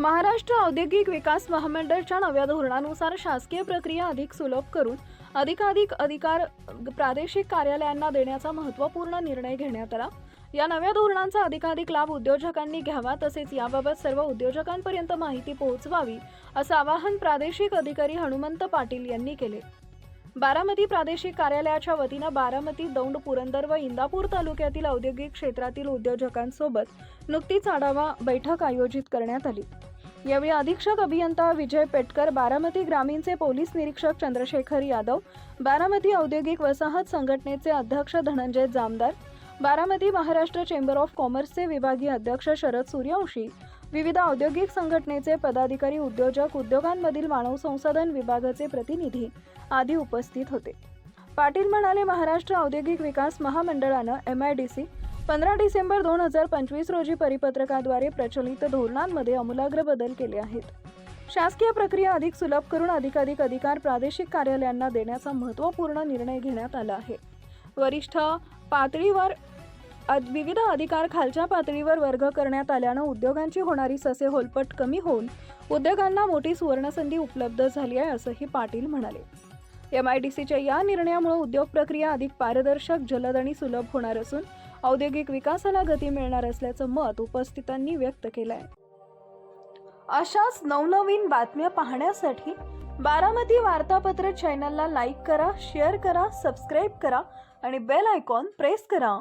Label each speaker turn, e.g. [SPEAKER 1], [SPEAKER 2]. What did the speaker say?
[SPEAKER 1] महाराष्ट्र औद्योगिक विकास महामंडळच्या नव्या धोरणानुसार शासकीय प्रक्रिया अधिक सुलभ करून अधिकाधिक अधिकार प्रादेशिक कार्यालयांना देण्याचा महत्त्वपूर्ण निर्णय घेण्यात आला. या नव्या धोरणांचा अधिकाधिक लाभ उद्योजकांनी घ्यावा तसेच याबाबत सर्व उद्योजकांपर्यंत माहिती पोहोचवावी असं आवाहन प्रादेशिक अधिकारी हनुमंत पाटील यांनी केले. बारामती प्रादेशिक कार्यालयाच्या वतीनं बारामती दौंड पुरंदर व इंदापूर तालुक्यातील औद्योगिक क्षेत्रातील उद्योजकांसोबत नुकतीच आढावा बैठक आयोजित करण्यात आली. यावेळी अधीक्षक अभियंता विजय पेटकर बारामती ग्रामीणचे पोलीस निरीक्षक चंद्रशेखर यादव बारामती औद्योगिक वसाहत संघटनेचे अध्यक्ष धनंजय जामदार बारामती महाराष्ट्र चेंबर ऑफ कॉमर्सचे विभागीय अध्यक्ष शरद सूर्यवंशी विविध औद्योगिक संघटनेचे पदाधिकारी उद्योजक उद्योगांमधील मानव संसाधन विभागाचे प्रतिनिधी आदी उपस्थित होते. पाटील म्हणाले महाराष्ट्र औद्योगिक विकास महामंडळानं एम आय डी सी पंधरा डिसेंबर दोन हजार पंचवीस रोजी परिपत्रकाद्वारे प्रचलित धोरणांमध्ये आमूलाग्र बदल केले आहेत. शासकीय प्रक्रिया अधिक सुलभ करून अधिकाधिक अधिकार प्रादेशिक कार्यालयांना देण्याचा महत्त्वपूर्ण निर्णय घेण्यात आला आहे. वरिष्ठ पातळीवर विविध अधिकार खालच्या पातळीवर वर्ग करण्यात आल्यानं उद्योगांची होणारी ससे होलपट कमी होऊन उद्योगांना मोठी सुवर्णसंधी उपलब्ध झाली आहे असंही पाटील म्हणाले. एम आय डी सीच्या या निर्णयामुळे उद्योग प्रक्रिया अधिक पारदर्शक जलद आणि सुलभ होणार असून औद्योगिक विकासाला गती मिळणार असल्याचं मत उपस्थितांनी व्यक्त केलं आहे अशाच नवनवीन बातम्या पाहण्यासाठी बारामती वार्तापत्र चॅनलला लाईक करा शेअर करा सबस्क्राईब करा आणि बेल आयकॉन प्रेस करा.